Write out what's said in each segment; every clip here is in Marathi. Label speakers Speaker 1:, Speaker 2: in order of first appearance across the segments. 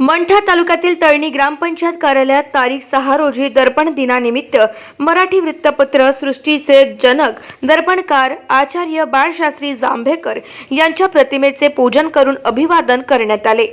Speaker 1: मंठा तालुक्यातील तळणी ग्रामपंचायत कार्यालयात तारीख सहा रोजी दर्पण दिनानिमित्त मराठी वृत्तपत्र सृष्टीचे जनक दर्पणकार आचार्य बाळशास्त्री जांभेकर यांच्या प्रतिमेचे पूजन करून अभिवादन करण्यात आले.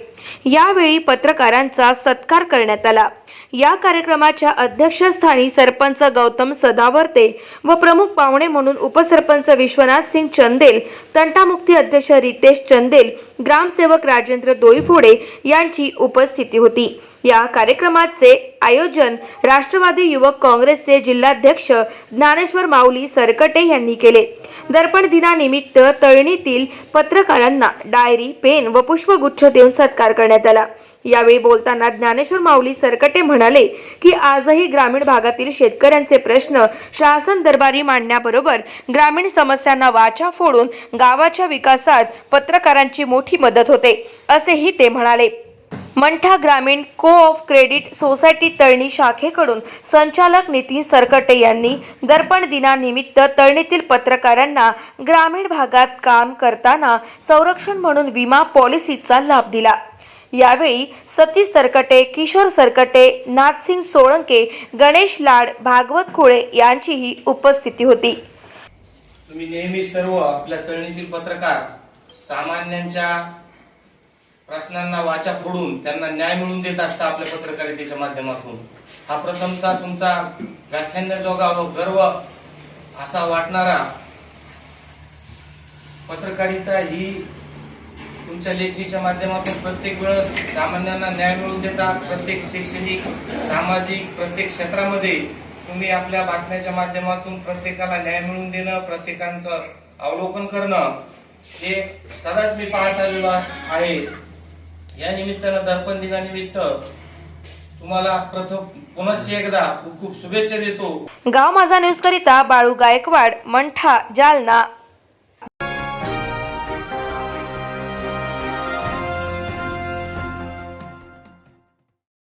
Speaker 1: यावेळी पत्रकारांचा सत्कार करण्यात आला. या कार्यक्रमाच्या अध्यक्षस्थानी सरपंच गौतम सदावर्ते व प्रमुख पाहुणे म्हणून उपसरपंच विश्वनाथ सिंग चंदेल तंटामुक्ती अध्यक्ष रितेश चंदेल ग्रामसेवक राजेंद्र दोईफोडे यांची उप उपस्थिती होती. या कार्यक्रमाचे आयोजन राष्ट्रवादी युवक काँग्रेसचे जिल्हाध्यक्ष ज्ञानेश्वर माऊली सरकटे यांनी केले. दर्पण दिनानिमित्त तळणीतील पत्रकारांना डायरी पेन व पुष्पगुच्छ देऊन सत्कार करण्यात आला. यावेळी बोलताना ज्ञानेश्वर माऊली सरकटे म्हणाले की आजही ग्रामीण भागातील शेतकऱ्यांचे प्रश्न शासन दरबारी मांडण्याबरोबर ग्रामीण समस्यांना वाचा फोडून गावाच्या विकासात पत्रकारांची मोठी मदत होते असेही ते म्हणाले. Mantha Gramin co-op credit society Talni शाखेकडून संचालक नितीन सरकटे यांनी दर्पण दिनानिमित्त तळणीतील पत्रकारांना ग्रामीण भागात काम करताना संरक्षण म्हणून विमा पॉलिसीचा लाभ दिला. यावेळी सतीश सरकटे किशोर सरकटे नाथसिंग सोळंके गणेश लाड भागवत खोळे यांचीही उपस्थिती होती.
Speaker 2: तुम्ही नेहमी सर्व आपल्या तळणीतील पत्रकार सामान्यांच्या प्रश्नांना वाचा फोडून त्यांना न्याय मिळवून देत असता आपल्या पत्रकारितेच्या माध्यमातून. हा प्रथमचा तुमचा व्याख्यानजोगा व गर्व असा वाटणारा पत्रकारिता ही तुमच्या लेखणीच्या माध्यमातून प्रत्येक वेळेस सामान्यांना न्याय मिळवून देतात. प्रत्येक शैक्षणिक सामाजिक प्रत्येक क्षेत्रामध्ये तुम्ही आपल्या बातम्याच्या माध्यमातून प्रत्येकाला न्याय मिळवून देणं प्रत्येकांचं अवलोकन करणं हे सदाच मी पाहत आलेलो आहे. या निमित्तानं दर्पण दिनानिमित्त तुम्हाला प्रथम पुनश्च एकदा खूप खूप शुभेच्छा देतो.
Speaker 1: गाव माझा न्यूज करिता बाळू गायकवाड मंठा जालना